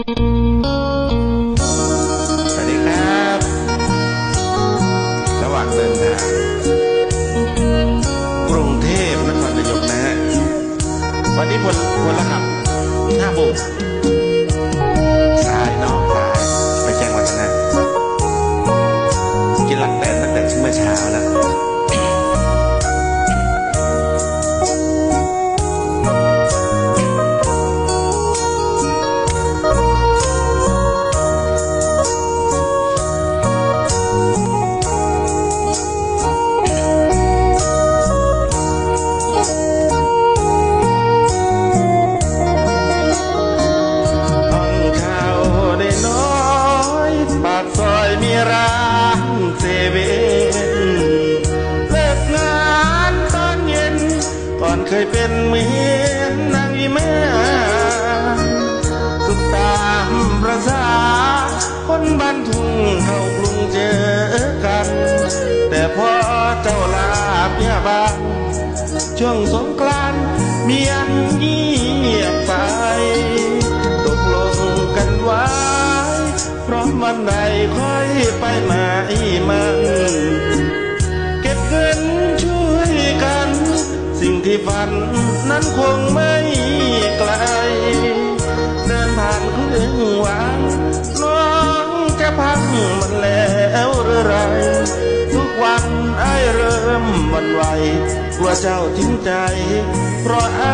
สวัสดีครับ ระหว่างเดินทางกรุงเทพนครนายกนะฮะ วันนี้พลพลขับห้าบุกส อนเคยเป็นเหมือนนางวิแม่สุดตามประสาคนบ้านทุ่งเขากรุงเจอกัน แต่พอเจ้าลาเมียบ้านช่วงสงกรานต์เมียนเงียบไป ตกลงกันไว้พร้อมวันใดค่อยไปมาอีมัน เก็บเงินช่วย ที่ฝันนั้นคงไม่ไกล เดินผ่านครึ่งวันน้องจะพังมันแล้วหรือไร ทุกวันไอเริ่มหวันไหวกลัวเจ้าทิ้งใจ เพราะไอ้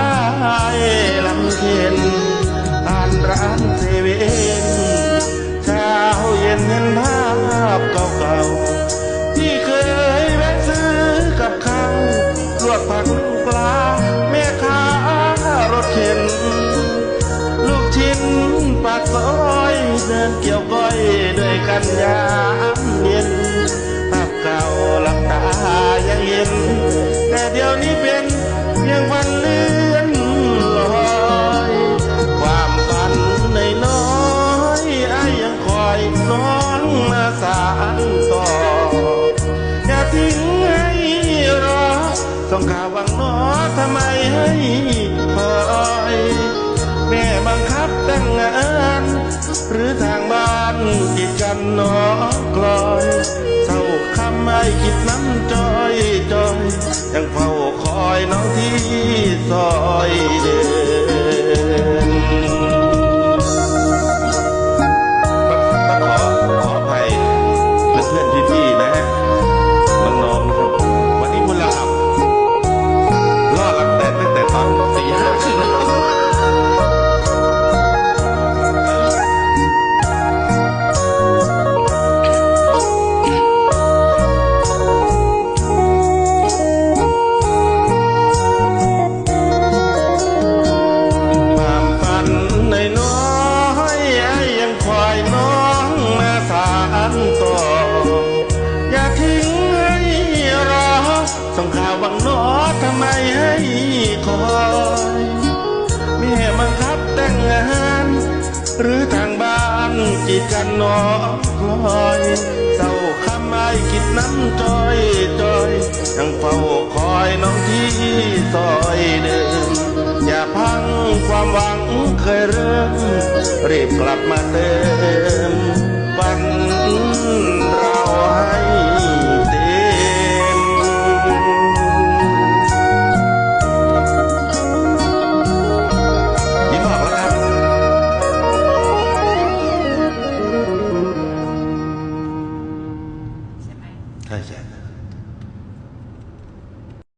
ลำเค็นผ่านร้านเซเว่นเช้าเย็นเห็นภาพเก่า ซอยเดินเกี่ยวก้อยด้วยกันยามเย็นภาพเก่าหลับตายังเห็น แต่เดี๋ยวนี้เป็นเพียงฝันเลือนลอยความฝันในน้อยไอ้ยังคอยน้องมาสานต่ออย่าทิ้งให้รอต้องข่าว แต่งงาน หรือทางบ้านกีดกันหนอกลอยเศร้าคำไม่คิดน้ำจอยจอยยังเฝ้าคอยน้องที่ซอย ส่งข่าวบังนอทำไมให้คอยแม่บังคับแต่งงาน หรือทางบ้านกีดกันนอคอยเศร้าคำไม่คิดน้ำจอยจอยยังเฝ้าคอยน้องที่ซอยเดิมอย่าพังความหวังเคยเริ่มรีบกลับมาเติม